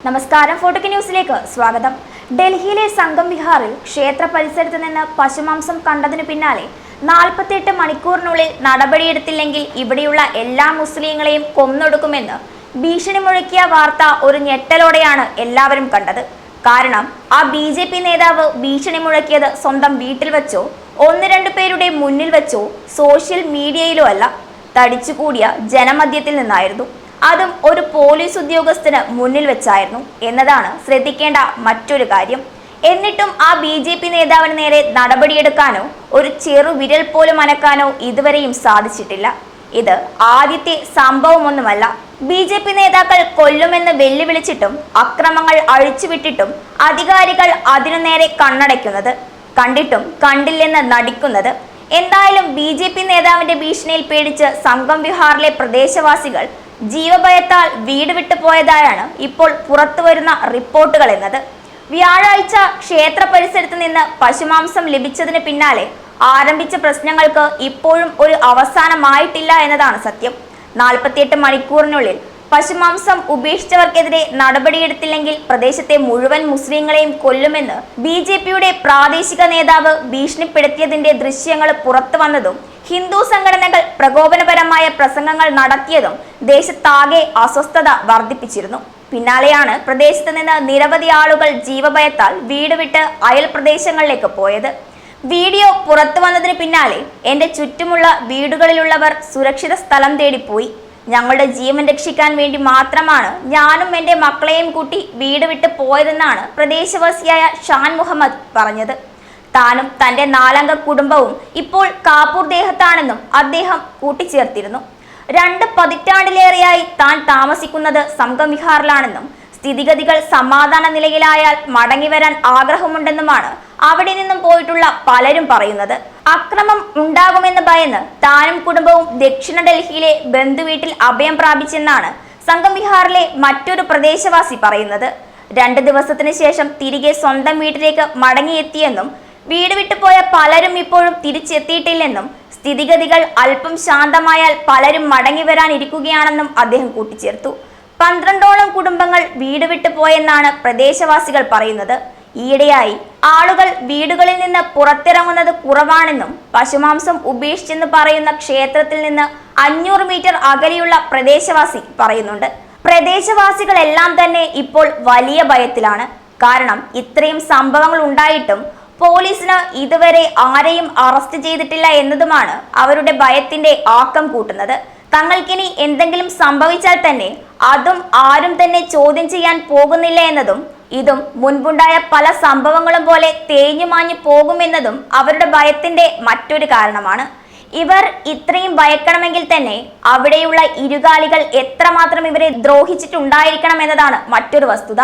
നമസ്കാരം ഫോട്ടോക്ക് ന്യൂസിലേക്ക് സ്വാഗതം. ഡൽഹിയിലെ സംഗം വിഹാറിൽ ക്ഷേത്ര പരിസരത്ത് നിന്ന് പശുമാംസം കണ്ടതിനു പിന്നാലെ നാൽപ്പത്തിയെട്ട് മണിക്കൂറിനുള്ളിൽ നടപടിയെടുത്തില്ലെങ്കിൽ ഇവിടെയുള്ള എല്ലാ മുസ്ലിങ്ങളെയും കൊന്നൊടുക്കുമെന്ന് ഭീഷണി മുഴക്കിയ വാർത്ത ഒരു ഞെട്ടലോടെയാണ് എല്ലാവരും കണ്ടത്. കാരണം ആ ബി ജെ പി നേതാവ് ഭീഷണി മുഴക്കിയത് സ്വന്തം വീട്ടിൽ വെച്ചോ ഒന്ന് രണ്ടു പേരുടെ മുന്നിൽ വെച്ചോ സോഷ്യൽ മീഡിയയിലോ അല്ല. തടിച്ചുകൂടിയ ജനമധ്യത്തിൽ നിന്നായിരുന്നു. അതും ഒരു പോലീസ് ഉദ്യോഗസ്ഥന് മുന്നിൽ വെച്ചായിരുന്നു എന്നതാണ് ശ്രദ്ധിക്കേണ്ട മറ്റൊരു കാര്യം. എന്നിട്ടും ആ ബി ജെ പി നേതാവിന് നേരെ നടപടിയെടുക്കാനോ ഒരു ചെറു വിരൽ പോലും അനക്കാനോ ഇതുവരെയും സാധിച്ചിട്ടില്ല. ഇത് ആദ്യത്തെ സംഭവമൊന്നുമല്ല. ബി ജെ പി നേതാക്കൾ കൊല്ലുമെന്ന് വെല്ലുവിളിച്ചിട്ടും അക്രമങ്ങൾ അഴിച്ചുവിട്ടിട്ടും അധികാരികൾ അതിനു നേരെ കണ്ണടയ്ക്കുന്നത് കണ്ടിട്ടും കണ്ടില്ലെന്ന് നടിക്കുന്നത്. എന്തായാലും ബി ജെ പി നേതാവിന്റെ ഭീഷണിയിൽ പേടിച്ച് സംഘം വിഹാറിലെ പ്രദേശവാസികൾ ജീവഭയത്താൽ വീട് വിട്ടു പോയതായാണ് ഇപ്പോൾ പുറത്തുവരുന്ന റിപ്പോർട്ടുകൾ എന്നത്. വ്യാഴാഴ്ച ക്ഷേത്ര പരിസരത്ത് നിന്ന് പശുമാംസം ലഭിച്ചതിന് പിന്നാലെ ആരംഭിച്ച പ്രശ്നങ്ങൾക്ക് ഇപ്പോഴും ഒരു അവസാനമായിട്ടില്ല എന്നതാണ് സത്യം. നാൽപ്പത്തിയെട്ട് മണിക്കൂറിനുള്ളിൽ പശുമാംസം ഉപേക്ഷിച്ചവർക്കെതിരെ നടപടിയെടുത്തില്ലെങ്കിൽ പ്രദേശത്തെ മുഴുവൻ മുസ്ലിങ്ങളെയും കൊല്ലുമെന്ന് ബി ജെ പിയുടെ പ്രാദേശിക നേതാവ് ഭീഷണിപ്പെടുത്തിയതിന്റെ ദൃശ്യങ്ങൾ പുറത്തു വന്നതും ഹിന്ദു സംഘടനകൾ പ്രകോപനപരമായ പ്രസംഗങ്ങൾ നടത്തിയതും ദേശത്താകെ അസ്വസ്ഥത വർദ്ധിപ്പിച്ചിരുന്നു. പിന്നാലെയാണ് പ്രദേശത്ത് നിന്ന് നിരവധി ആളുകൾ ജീവഭയത്താൽ വീട് വിട്ട് അയൽ പ്രദേശങ്ങളിലേക്ക് പോയത്. വീഡിയോ പുറത്തു വന്നതിന് പിന്നാലെ എന്റെ ചുറ്റുമുള്ള വീടുകളിലുള്ളവർ സുരക്ഷിത സ്ഥലം തേടിപ്പോയി. ഞങ്ങളുടെ ജീവൻ രക്ഷിക്കാൻ വേണ്ടി മാത്രമാണ് ഞാനും എന്റെ മക്കളെയും കൂട്ടി വീട് വിട്ട് പോയതെന്നാണ് പ്രദേശവാസിയായ ഷാൻ മുഹമ്മദ് പറഞ്ഞത്. താനും തന്റെ നാലംഗ കുടുംബവും ഇപ്പോൾ കാപ്പൂർ ദേഹത്താണെന്നും അദ്ദേഹം കൂട്ടിച്ചേർത്തിരുന്നു. രണ്ട് പതിറ്റാണ്ടിലേറെയായി താൻ താമസിക്കുന്നത് സംഘം വിഹാറിലാണെന്നും സ്ഥിതിഗതികൾ സമാധാന നിലയിലായാൽ മടങ്ങി വരാൻ ആഗ്രഹമുണ്ടെന്നുമാണ് അവിടെ നിന്നും പോയിട്ടുള്ള പലരും പറയുന്നത്. അക്രമം ഉണ്ടാകുമെന്ന് ഭയന്ന് താനും കുടുംബവും ദക്ഷിണ ഡൽഹിയിലെ ബന്ധുവീട്ടിൽ അഭയം പ്രാപിച്ചെന്നാണ് സംഘം വിഹാറിലെ മറ്റൊരു പ്രദേശവാസി പറയുന്നത്. രണ്ട് ദിവസത്തിന് ശേഷം തിരികെ സ്വന്തം വീട്ടിലേക്ക് മടങ്ങിയെത്തിയെന്നും വീട് വിട്ടുപോയ പലരും ഇപ്പോഴും തിരിച്ചെത്തിയിട്ടില്ലെന്നും സ്ഥിതിഗതികൾ അല്പം ശാന്തമായാൽ പലരും മടങ്ങി വരാനിരിക്കുകയാണെന്നും അദ്ദേഹം കൂട്ടിച്ചേർത്തു. പന്ത്രണ്ടോളം കുടുംബങ്ങൾ വീട് വിട്ടു പോയെന്നാണ് പ്രദേശവാസികൾ പറയുന്നത്. ഈയിടെയായി ആളുകൾ വീടുകളിൽ നിന്ന് പുറത്തിറങ്ങുന്നത് കുറവാണെന്നും പശുമാംസം ഉപേക്ഷിച്ചെന്ന് പറയുന്ന ക്ഷേത്രത്തിൽ നിന്ന് അഞ്ഞൂറ് മീറ്റർ അകലെയുള്ള പ്രദേശവാസി പറയുന്നുണ്ട്. പ്രദേശവാസികളെല്ലാം തന്നെ ഇപ്പോൾ വലിയ ഭയത്തിലാണ്. കാരണം ഇത്രയും സംഭവങ്ങൾ ഉണ്ടായിട്ടും പോലീസിന് ഇതുവരെ ആരെയും അറസ്റ്റ് ചെയ്തിട്ടില്ല എന്നതുമാണ് അവരുടെ ഭയത്തിന്റെ ആക്കം കൂട്ടുന്നത്. തങ്ങൾക്കിനി എന്തെങ്കിലും സംഭവിച്ചാൽ തന്നെ അതും ആരും തന്നെ ചോദ്യം ചെയ്യാൻ പോകുന്നില്ല എന്നതും ഇതും മുൻപുണ്ടായ പല സംഭവങ്ങളും പോലെ തേഞ്ഞുമാഞ്ഞു പോകുമെന്നതും അവരുടെ ഭയത്തിന്റെ മറ്റൊരു കാരണമാണ്. ഇവർ ഇത്രയും ഭയക്കണമെങ്കിൽ തന്നെ അവിടെയുള്ള ഇരുകാലികൾ എത്രമാത്രം ഇവരെ ദ്രോഹിച്ചിട്ടുണ്ടായിരിക്കണം എന്നതാണ് മറ്റൊരു വസ്തുത.